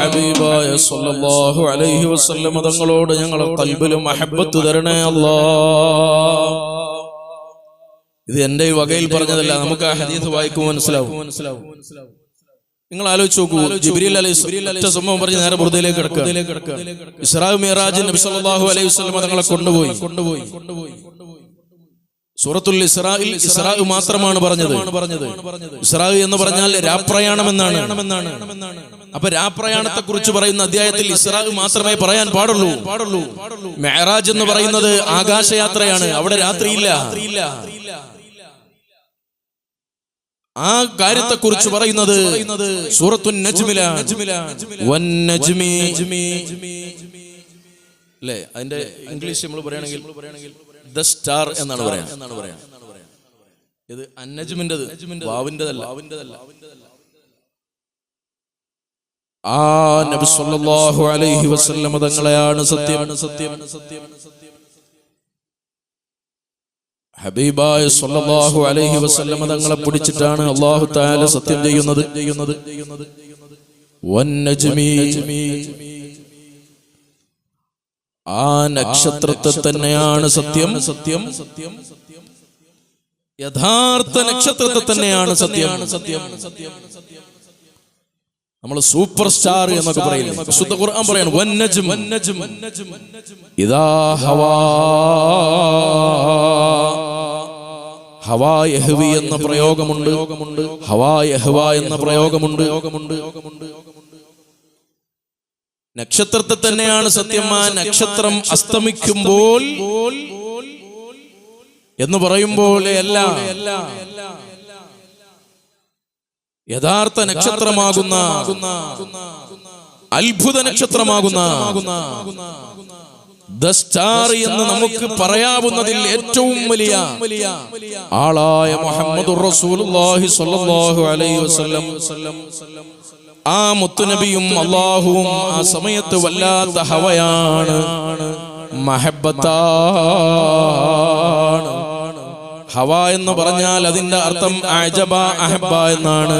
ഹബീബായ സല്ലല്ലാഹു അലൈഹി വസല്ലം തങ്ങളോട് ഞങ്ങളെ കൽബിലും മഹബത്ത് തരണേ അല്ലാ. ഇത് എന്റെ ഈ വകയിൽ പറഞ്ഞതല്ല നമുക്ക് ആ ഹദീസ് വായിക്കുമ്പോൾ മനസ്സിലാവും. നിങ്ങൾ ആലോചിച്ച് നോക്കൂ ജിബ്രീൽ അലൈഹി സംഭവം പറഞ്ഞ് നേരെ ബുറുദയിലേക്ക് കിടക്കുക. ഇസ്രാ മിറാജ് നബി സല്ലല്ലാഹു അലൈഹി വസല്ലം തങ്ങളെ കൊണ്ടുപോയി. കൊണ്ടുപോയി കൊണ്ടുപോയി സൂറത്തുൽ ഇസ്രായിൽ ഇസ്രാ മാത്രമാണ് പറഞ്ഞത്. പറഞ്ഞത് എന്ന് പറഞ്ഞാൽ രാപ്രയാണം എന്നാണ് അപ്പൊ രാപ്രയാണത്തെ കുറിച്ച് പറയുന്ന അധ്യായത്തിൽ ഇസ്രാ മാത്രമേ പറയാൻ പാടുള്ളൂ. പാടുള്ളൂ. മെഹറാജ് എന്ന് പറയുന്നത് ആകാശയാത്രയാണ്. അവിടെ രാത്രിയില്ല. ആ കാര്യത്തെ കുറിച്ച് പറയുന്നത് സൂറത്തു നജ്മില വൻ നജ്മി. അല്ലേ? അതിന്റെ ഇംഗ്ലീഷ് നമ്മൾ പറയുകയാണെങ്കിൽ ദ സ്റ്റാർ എന്നാണ് പറയാ എന്നാണ് പറയാ ഇത് അന്നജ്മിന്റെത്. വാവിന്റെതല്ല. വാവിന്റെതല്ല. ആ നബി സല്ലല്ലാഹു അലൈഹി വസല്ലം തങ്ങളെയാണ് സത്യം. സത്യം സത്യം ഹബീബായ സല്ലല്ലാഹു അലൈഹി വസല്ലം തങ്ങളെ പിടിച്ചിട്ടാണ് അല്ലാഹു തആല സത്യം ചെയ്യുന്നത്. ചെയ്യുന്നത് ആ നക്ഷത്രത്തെ തന്നെയാണ് സത്യം. സത്യം സത്യം യഥാർത്ഥ നക്ഷത്രത്തെ തന്നെയാണ് സത്യം സത്യം സത്യം. നമ്മൾ സൂപ്പർ സ്റ്റാർ എന്നൊക്കെ പറയുന്നു ശുദ്ധ ഖുർആൻ പറയാണ് വന്നജും വന്നജും ഇദാ ഹവാ ഹവാ യഹ്വി എന്ന പ്രയോഗമുണ്ട്. ഹവാ യഹ്വ എന്ന പ്രയോഗമുണ്ട്. നക്ഷത്രത്തെ തന്നെയാണ് സത്യം ആ നക്ഷത്രം അസ്തമിക്കുമ്പോൾ എന്ന് പറയുമ്പോൾ അല്ല യഥാർത്ഥ നക്ഷത്രമാകുന്ന അത്ഭുത നക്ഷത്രമാകുന്ന ദ സ്റ്റാർ എന്ന് നമുക്ക് പറയാവുന്നതിൽ ഏറ്റവും വലിയ ആളായ മുഹമ്മദ് റസൂലുള്ളാഹി സ്വല്ലല്ലാഹു അലൈഹി വസല്ലം. ആ മുത്തുനബിയും അള്ളാഹുവും ആ സമയത്ത് വല്ലാത്ത ഹവയാണ്. മഹബത്താണ് ഹവ എന്ന് പറഞ്ഞാൽ അതിന്റെ അർത്ഥം അജബ അഹബ എന്നാണ്.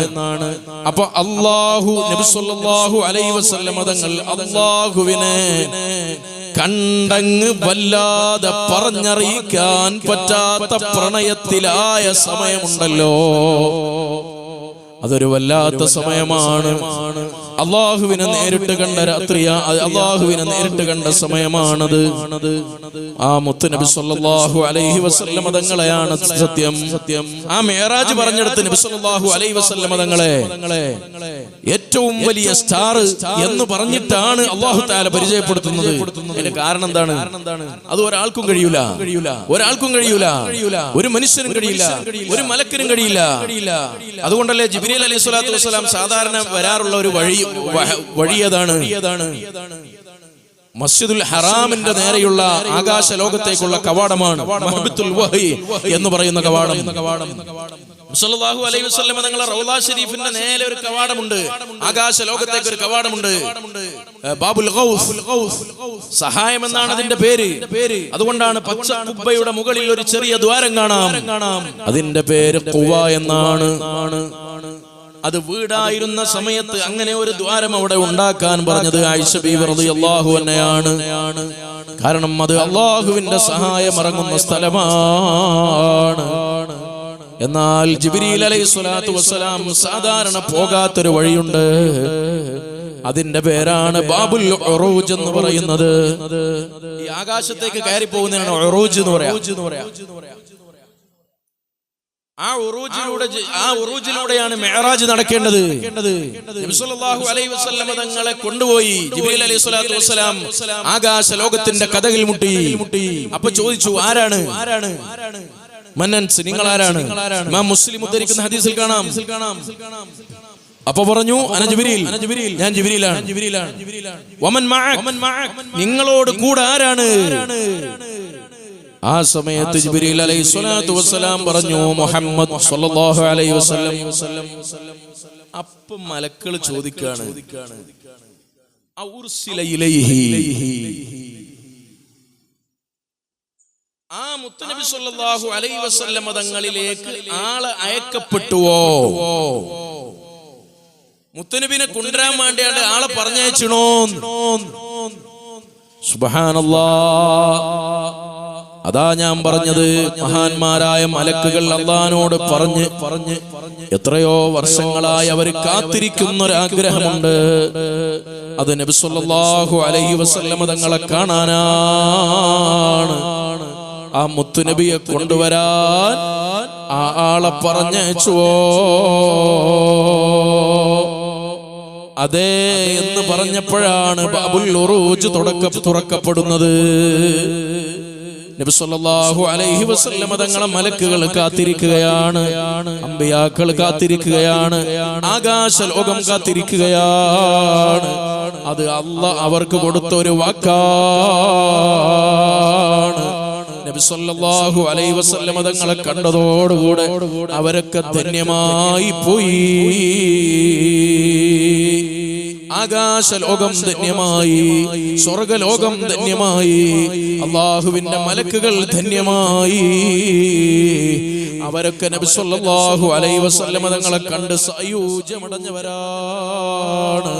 അപ്പൊ അള്ളാഹു നബിസ്വല്ലാഹു അലൈ വസല്ലം തങ്ങൾ അള്ളാഹുവിനെ കണ്ടങ്ങ് വല്ലാതെ പറഞ്ഞറിയിക്കാൻ പറ്റാത്ത പ്രണയത്തിലായ സമയമുണ്ടല്ലോ. അതൊരു വല്ലാത്ത സമയമാണ്. അള്ളാഹുവിനെ നേരിട്ട് കണ്ട രാത്രിയാ അള്ളാഹുവിനെ നേരിട്ട് കണ്ട സമയമാണത്. ആ മുത്ത് നബി സല്ലല്ലാഹു അലൈഹി വസല്ലം തങ്ങളെയാണ് സത്യം. സത്യം ആ മേറാജ് പറഞ്ഞെടുത്ത് നബി സല്ലല്ലാഹു അലൈഹി വസല്ലം തങ്ങളെ ഏറ്റവും വലിയ സ്റ്റാർ എന്ന് പറഞ്ഞിട്ടാണ് അള്ളാഹു താല പരിചയപ്പെടുത്തുന്നത്. കാരണം എന്താണ്? അത് ഒരാൾക്കും കഴിയൂല. ഒരാൾക്കും കഴിയൂല. ഒരു മനുഷ്യനും കഴിയില്ല. ഒരു മലക്കിനും കഴിയില്ല. അതുകൊണ്ടല്ലേ ജിബ്രീൽ അലൈഹി സ്വലാത്തു വസ്സലാം സാധാരണ വരാറുള്ള ഒരു വഴി വഴിയതാണ് മസ്ജിദുൽ ഹറാമിന്റെ നേരെയുള്ള ആകാശ ലോകത്തേക്കുള്ള കവാടമാണ് എന്ന് പറയുന്ന കവാടം. സല്ലല്ലാഹു അലൈഹി വസല്ലം തങ്ങളെ റൗള ഷരീഫിന്റെ നേരെ ഒരു കവാടമുണ്ട്. ആകാശ ലോകത്തേക്ക് ഒരു കവാടമുണ്ട്. ബാബുൽ സഹായം എന്നാണ് അതിന്റെ പേര്. പേര് അതുകൊണ്ടാണ് പച്ച കുബ്ബയുടെ മുകളിൽ ഒരു ചെറിയ ദ്വാരം കാണാം. അതിന്റെ പേര് കുവ എന്നാണ്. അത് വീടായിരുന്ന സമയത്ത് അങ്ങനെ ഒരു ദ്വാരം അവിടെ ഉണ്ടാക്കാൻ പറഞ്ഞത് ആയിഷ ബീവി റളിയല്ലാഹു അൻഹയാണ്. കാരണം അത് അള്ളാഹുവിന്റെ സഹായം ഇറങ്ങുന്ന സ്ഥലമാണ്. എന്നാൽ ജിബിരി അലൈഹി സ്വലാത്തു വസ്സലാം സാധാരണ പോകാത്തൊരു വഴിയുണ്ട്. അതിന്റെ പേരാണ് ബാബുൽ ഒറൂജ് എന്ന് പറയുന്നത്. ഈ ആകാശത്തേക്ക് കയറി പോകുന്നതാണ് ഒറൂജ് എന്ന് പറയാം. ആ ഉറൂജിലൂടെ ആ ഉറൂജിലൂടെയാണ് മെഹറാജ് നടക്കേണ്ടത്. അലൈഹി വസല്ലമ തങ്ങളെ കൊണ്ടുപോയി. ജിബ്രീൽ അലൈഹി സ്വലാത്തു വസ്സലാം ആകാശ ലോകത്തിന്റെ കഥകിൽ മുട്ടി. മുട്ടി അപ്പൊ ചോദിച്ചു ആരാണ് ആരാണ് ആരാണ്? മന്നൻസ് നിങ്ങൾ ആരാണ് മുസ്ലിം ഉദ്ധരിക്കുന്ന ഹദീസിൽ കാണാം. അപ്പൊ പറഞ്ഞു അന ജിബ്രീൽ ഞാൻ മഅക് നിങ്ങളോട് കൂടെ ആരാണ്? ആ സമയത്ത് ജിബ്രീൽ അലൈഹി സ്വലാത്തു വസ്സലാം പറഞ്ഞു മുഹമ്മദ് സ്വല്ലല്ലാഹു അലൈഹി വസല്ലം. അപ്പം മലക്കൾ ചോദിക്കാണ്. ഔർസില ഇലൈഹി മുത്തനബി സല്ലല്ലാഹു അലൈഹി വസല്ലം തങ്ങളിലേക്ക് ആൾ അയക്കപ്പെട്ടുവോ? മുത്തനബിനെ കൊണ്ടുവരാൻ വേണ്ടിയാണ് ആളെ പറഞ്ഞയച്ചണോ? സുബഹാനല്ലാ. അതാ ഞാൻ പറഞ്ഞത്. മഹാന്മാരായ മലക്കുകൾ അള്ളഹാനോട് പറഞ്ഞ് പറഞ്ഞ് എത്രയോ വർഷങ്ങളായി അവർ കാത്തിരിക്കുന്ന ഒരാഗ്രഹമുണ്ട് അത് നബിസ്വല്ലാഹു അലൈഹി വസല്ലമ തങ്ങളെ കാണാനാണ്. ആ മുത്തുനബിയെ കൊണ്ടുവരാൻ ആ ആളെ പറഞ്ഞയച്ചുവോ? അതെ എന്ന് പറഞ്ഞപ്പോഴാണ് ബാബുൽ ഉറൂജ് തുടക്ക തുറക്കപ്പെടുന്നത്. നബി സല്ലല്ലാഹു അലൈഹി വസല്ലമ തങ്ങളെ മലക്കുകൾ കാത്തിരിക്കുകയാണ്. അമ്പിയാക്കൾ കാത്തിരിക്കുകയാണ്. ആകാശ ലോകം കാത്തിരിക്കുകയാണ്. അത് അല്ല അവർക്ക് കൊടുത്ത ഒരു വാക്കാണ്. നബി സല്ലല്ലാഹു അലൈഹി വസല്ലമ തങ്ങളെ കണ്ടതോടുകൂടെ അവരൊക്കെ ധന്യമായി പോയി. ആകാശലോകം ധന്യമായി സ്വർഗലോകം ധന്യമായി അള്ളാഹുവിന്റെ മലക്കുകൾ ധന്യമായി. അവരൊക്കെ നബിസ്വല്ലാഹു അലൈഹി വസല്ലമ തങ്ങളെ കണ്ട് സായൂജ്യമടഞ്ഞവരാണ്